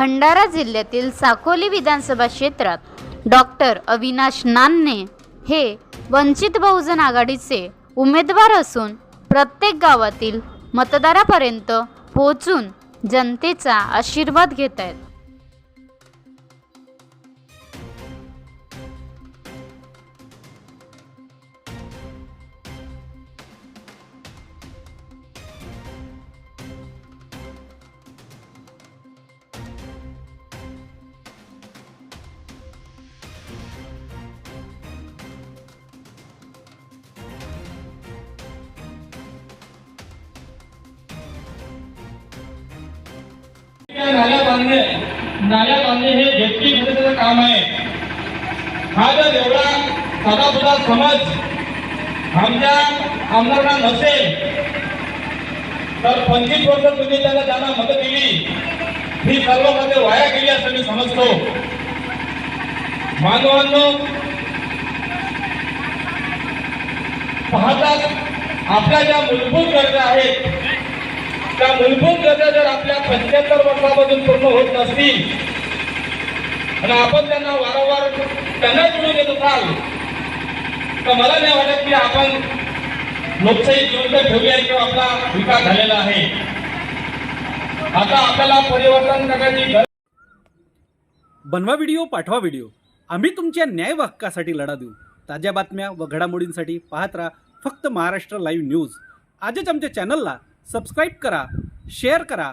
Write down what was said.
भंडारा जिल्ह्यातील साकोली विधानसभा क्षेत्रात डॉक्टर अविनाश नान्ने हे वंचित बहुजन आघाडीचे उमेदवार असून प्रत्येक गावातील मतदारापर्यंत पोहोचून जनतेचा आशीर्वाद घेत आहेत नाल्या बांधणे नाल्या बांधणे हे व्यक्ती पद्धतीचं काम आहे. हा जर एवढा साधासुधा समज आमच्या आमदारांना नसेल तर पंचवीस वर्ष तुम्ही त्यांना मदत दिली ही सर्वमध्ये वाया गेली असं मी समजतो. मानवांनो पाहतात आपल्या ज्या मूलभूत गरजा आहेत त्या मूलभूत गरजा जर पंच्याहत्तर वर्षामधून पूर्ण होत नसतील. आणि आपण त्यांना वारंवार त्यांना मिळून देत असाल तर मला नाही वाटत की आपण लोकशाही जिवंत ठेवली आहे किंवा आपला विकास झालेला आहे. आता आपल्याला परिवर्तन करण्याची बनवा व्हिडिओ पाठवा व्हिडिओ. आम्ही तुमच्या न्याय व हक्कासाठी लढा देऊ. ताज्या बातम्या व घडामोडींसाठी पाहत राहा फक्त महाराष्ट्र लाईव्ह न्यूज. आजच आमच्या चॅनलला सबस्क्राईब करा शेअर करा